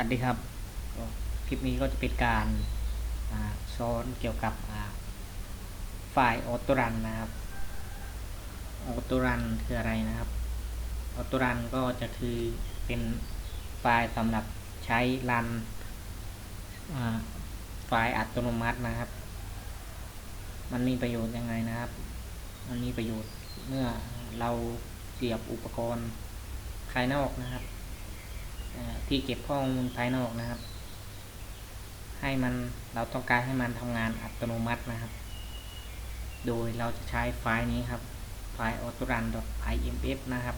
วัสดีครับ คลิปนี้ก็จะเป็นการสอนเกี่ยวกับอ่าไฟล์ออโตรันนะครับออโตรันคืออะไรนะครับออโตรันก็จะคือเป็นไฟล์สำหรับใช้รันไฟล์อัตโนมัตินะครับ มันมีประโยชน์ยังไงนะครับ มันมีประโยชน์เมื่อเราเสียบอุปกรณ์ภายนอกนะครับ ที่เก็บข้อมูลภายนอกนะครับ ให้มันเราต้องการให้มันทำงานอัตโนมัตินะครับ โดยเราจะใช้ไฟล์นี้ครับ ไฟล์ autorun.imf นะครับ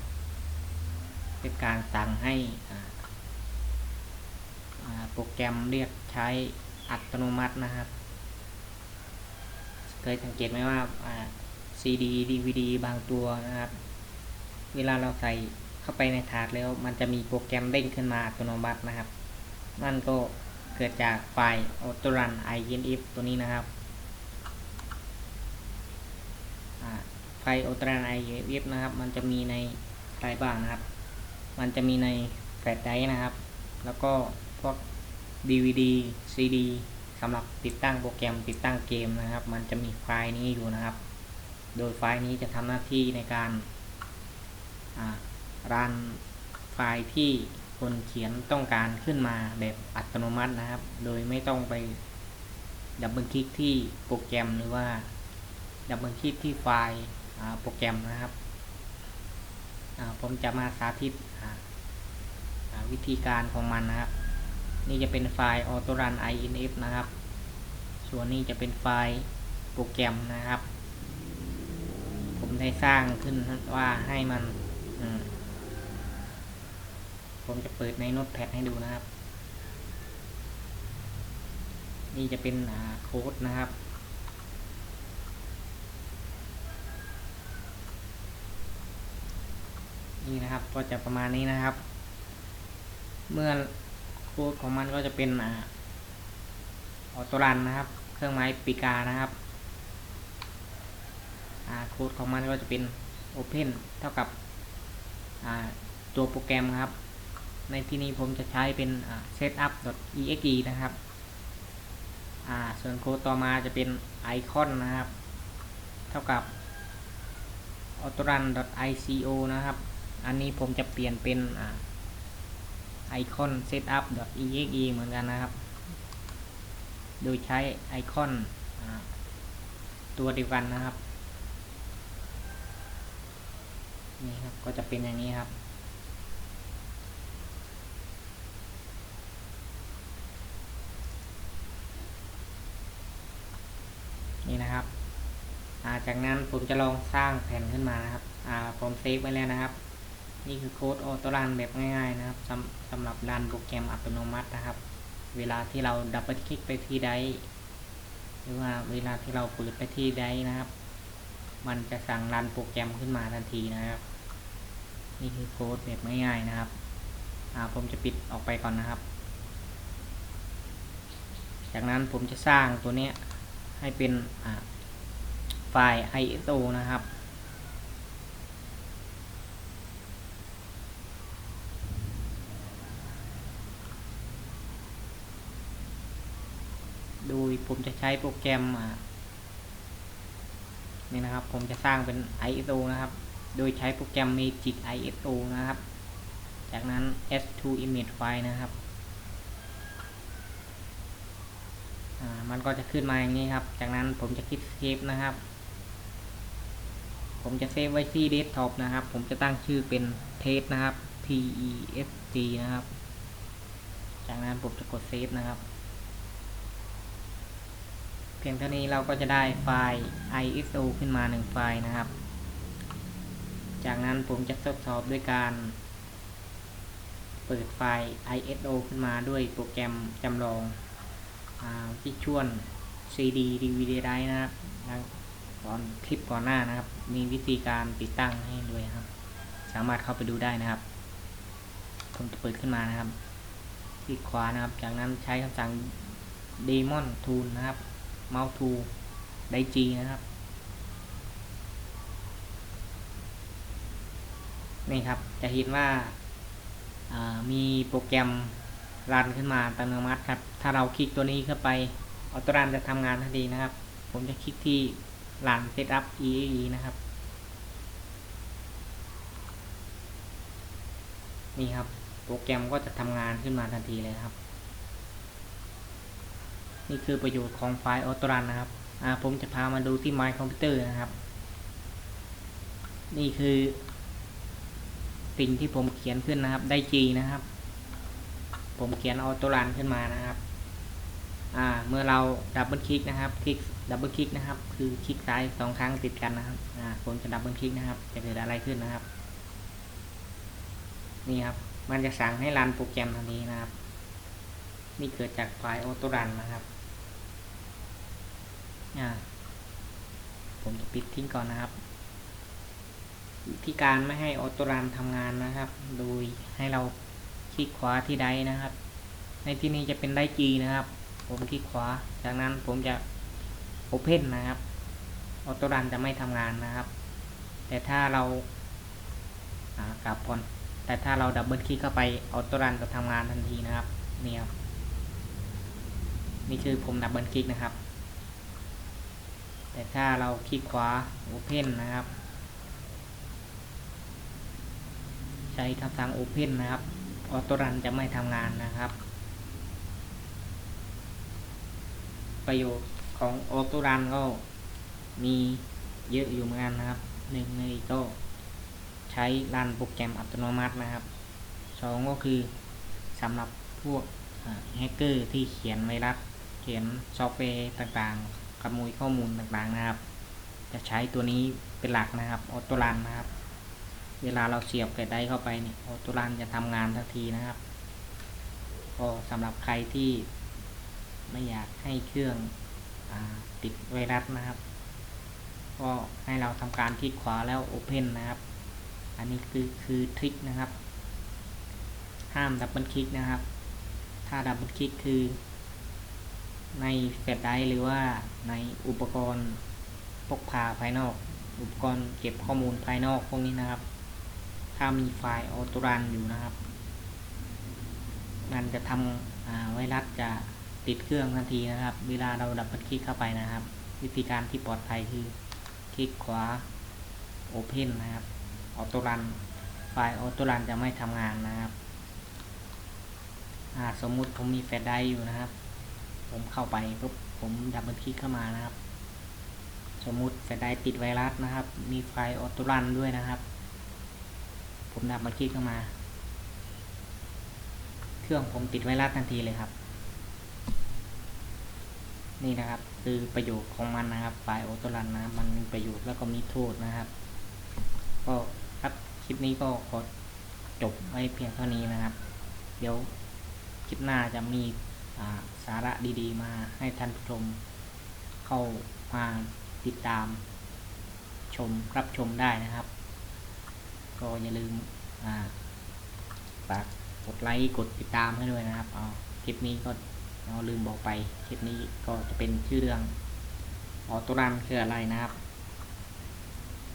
เป็นการสั่งให้โปรแกรมเรียกใช้อัตโนมัตินะครับ เคยสังเกตไหมว่าอ่า CD DVD บางตัวนะครับ เวลาเราใส่ เข้าไปในถาดแล้ว มันจะมีโปรแกรมเด้งขึ้นมาอัตโนมัตินะครับ นั่นก็เกิดจากไฟล์ autorun inf ตัวนี้นะครับอ่าไฟล์ autorun inf นะครับ มันจะมีในอะไรบ้างนะครับ มันจะมีในแฟลชไดรฟ์นะครับ แล้วก็พวก DVD CD สำหรับติดตั้งโปรแกรมติดตั้งเกมนะครับ มันจะมีไฟล์นี้อยู่นะครับ โดยไฟล์นี้จะทำหน้าที่ในการอ่า รันไฟล์ที่คนเขียนต้องการขึ้นมาแบบอัตโนมัตินะครับ โดยไม่ต้องไปดับเบิลคลิกที่โปรแกรมหรือว่าดับเบิลคลิกที่ไฟล์โปรแกรมนะครับ ผมจะมาสาธิตวิธีการของมันนะครับ นี่จะเป็นไฟล์ autorun inf นะครับ ส่วนนี้จะเป็นไฟล์โปรแกรมนะครับ ผมได้สร้างขึ้นว่าให้มันอืม ผมจะเปิดในโน้ตแพดให้ดูนะครับ นี่จะเป็นโค้ดนะครับ นี่นะครับก็จะประมาณนี้นะครับ เมื่อโค้ดของมันก็จะเป็นออโตรันนะครับ เครื่องหมายปีกานะครับโค้ดของมันก็จะเป็น Open เท่ากับตัวโปรแกรมครับ ในที่นี้ผมจะใช้เป็น setup.exe นะครับส่วนโค้ดต่อมาจะเป็นไอคอนนะครับ เท่ากับ autorun.ico นะครับ อันนี้ผมจะเปลี่ยนเป็นไอคอน setup.exe เหมือนกันนะครับ โดยใช้ไอคอนตัวเดียวกันนะครับ นี่ครับ ก็จะเป็นอย่างนี้ครับ นี่นะครับ อ่า จากนั้นผมจะลองสร้างแผ่นขึ้นมานะครับอ่าผมเซฟไว้แล้วนะครับ นี่คือโค้ดออโต้รันแบบง่ายๆนะครับสำสำหรับรันโปรแกรมอัตโนมัตินะครับ เวลาที่เราดับเบิลคลิกไปที่ใดหรือว่าเวลาที่เราเปิดไปที่ใดนะครับ มันจะสั่งรันโปรแกรมขึ้นมาทันทีนะครับ นี่คือโค้ดแบบง่ายๆนะครับอ่าผมจะปิดออกไปก่อนนะครับ จากนั้นผมจะสร้างตัวเนี้ยให้เป็นอ่า ไฟล์ ISO นะครับ โดยผมจะใช้โปรแกรมนี่นะครับ ผมจะสร้างเป็น ISO นะครับ โดยใช้โปรแกรม Magic ISO นะครับ จากนั้น S2 image file นะครับมันก็จะขึ้นมาอย่างนี้ครับ จากนั้นผมจะคลิกเซฟนะครับ ผมจะเซฟไว้ที่เดสก์ท็อปนะครับ ผมจะตั้งชื่อเป็นเทสนะครับ T E S T นะครับ จากนั้นผมจะกดเซฟนะครับ เพียงเท่านี้เราก็จะได้ไฟล์ ISO ขึ้นมาหนึ่งไฟล์นะครับ จากนั้นผมจะทดสอบด้วยการ เปิดไฟล์ ISO ขึ้นมาด้วยโปรแกรมจำลองที่ชวน CD DVD ได้นะครับ ตอนคลิปก่อนหน้านะครับ มีวิธีการติดตั้งให้ด้วยครับ สามารถเข้าไปดูได้นะครับผมจะเปิดขึ้นมานะครับคลิกขวานะครับ จากนั้นใช้คำสั่ง Demon Tool นะครับ Mouse Tool ได้ G นะครับนี่ครับ จะเห็นว่ามีโปรแกรมรันขึ้นมาอัตโนมัติครับ ถ้าเราคลิกตัวนี้เข้าไปออโต้รันจะทำงานทันทีนะครับ ผมจะคลิกที่ รัน setup EAE นะครับ นี่ครับ โปรแกรมก็จะทำงานขึ้นมาทันทีเลยครับ นี่คือประโยชน์ของไฟล์ออโตรันนะครับผมจะพามาดูที่ My Computer นะครับ นี่คือ สิ่งที่ผมเขียนขึ้นนะครับ ได้ G นะครับ ผมเขียนออโตรันขึ้นมานะครับ เมื่อเราดับเบิลคลิกนะครับคลิกดับเบิลคลิกนะครับ คือคลิกซ้ายสองครั้งติดกันนะครับผมจะดับเบิลคลิกนะครับ จะเกิดอะไรขึ้นนะครับ นี่ครับ มันจะสั่งให้รันโปรแกรมทันทีนะครับ นี่เกิดจากไฟล์ออโต้รันนะครับผมจะปิดทิ้งก่อนนะครับวิธีการไม่ให้ออโต้รันทำงานนะครับ โดยให้เราคลิกขวาที่ไดนะครับ ในที่นี้จะเป็นไดจีนะครับ ผมคลิกขวา จากนั้นผมจะโอเพนนะครับออโต้รันจะไม่ทำงานนะครับ แต่ถ้าเราอ่ากลับก่อนแต่ถ้าเราดับเบิลคลิกเข้าไปออโต้รันจะทำงานทันทีนะครับนี่ครับนี่คือผมดับเบิลคลิกนะครับ แต่ถ้าเราคลิกขวา Open นนะครับ ใช้คำสั่ง Open นะครับออโต้รันจะไม่ทำงานนะครับ ประโยชน์ของออโต้รันก็มีเยอะอยู่เหมือนกันนะครับหนึ่งในก็ใช้รันโปรแกรมอัตโนมัตินะครับสองก็คือสำหรับพวกแฮกเกอร์ที่เขียนไวรัสเขียนซอฟต์แวร์ต่างๆขโมยข้อมูลต่างๆนะครับ จะใช้ตัวนี้เป็นหลักนะครับออโต้รันนะครับ เวลาเราเสียบแฟลชไดร์เข้าไปเนี่ยออโต้รันจะทำงานทันทีนะครับก็สำหรับใครที่ ไม่อยากให้เครื่องอติดไวรัสนะครับ ก็ให้เราทำการคลิกขวาแล้ว Open นนะครับ อันนี้คือคือทริคนะครับ ห้ามดับเบิลคลิกนะครับ ถ้าดับเบิลคลิกคือ ในแฟลชไดร์หรือว่าในอุปกรณ์พกพาภายนอก อุปกรณ์เก็บข้อมูลภายนอกพวกนี้นะครับ ถ้ามีไฟล์ออโตรันอยู่นะครับมันจะทำไวรัสจะ ติดเครื่องทันทีนะครับ เวลาเราดับเบิลคลิกเข้าไปนะครับ วิธีการที่ปลอดภัยคือคลิกขวา Open นะครับออโต้รันไฟล์ออโต้รันจะไม่ทำงานนะครับสมมุติผมมีแฟลชไดร์อยู่นะครับ ผมเข้าไปปุ๊บผมดับเบิลคลิกเข้ามานะครับ สมมุติแฟลชไดร์ติดไวรัสนะครับ มีไฟล์ออโต้รันด้วยนะครับ ผมดับเบิลคลิกเข้ามา เครื่องผมติดไวรัสทันทีเลยครับ นี่นะครับ คือประโยชน์ของมันนะครับไฟล์ออโตรันนะมันมีประโยชน์แล้วก็มีโทษนะครับ ก็ครับคลิปนี้ก็ขอจบไว้เพียงเท่านี้นะครับ เดี๋ยวคลิปหน้าจะมีสาระดีๆ มาให้ท่านผู้ชมเข้ามาติดตามชมรับชมได้นะครับ ก็อย่าลืมฝากกดไลค์กดติดตามให้ด้วยนะครับเอาคลิปนี้ก็ เราลืมบอกไปคลิปนี้ก็จะเป็นชื่อเรื่องออโตรันคืออะไรนะครับ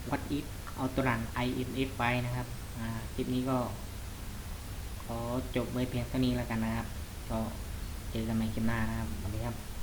What if ออโตรัน i n f ไว้นะครับคลิปนี้ก็ขอจบไว้เพียงเท่านี้แล้วกันนะครับ ก็เจอกันใหม่คลิปหน้านะครับสวัสดีครับ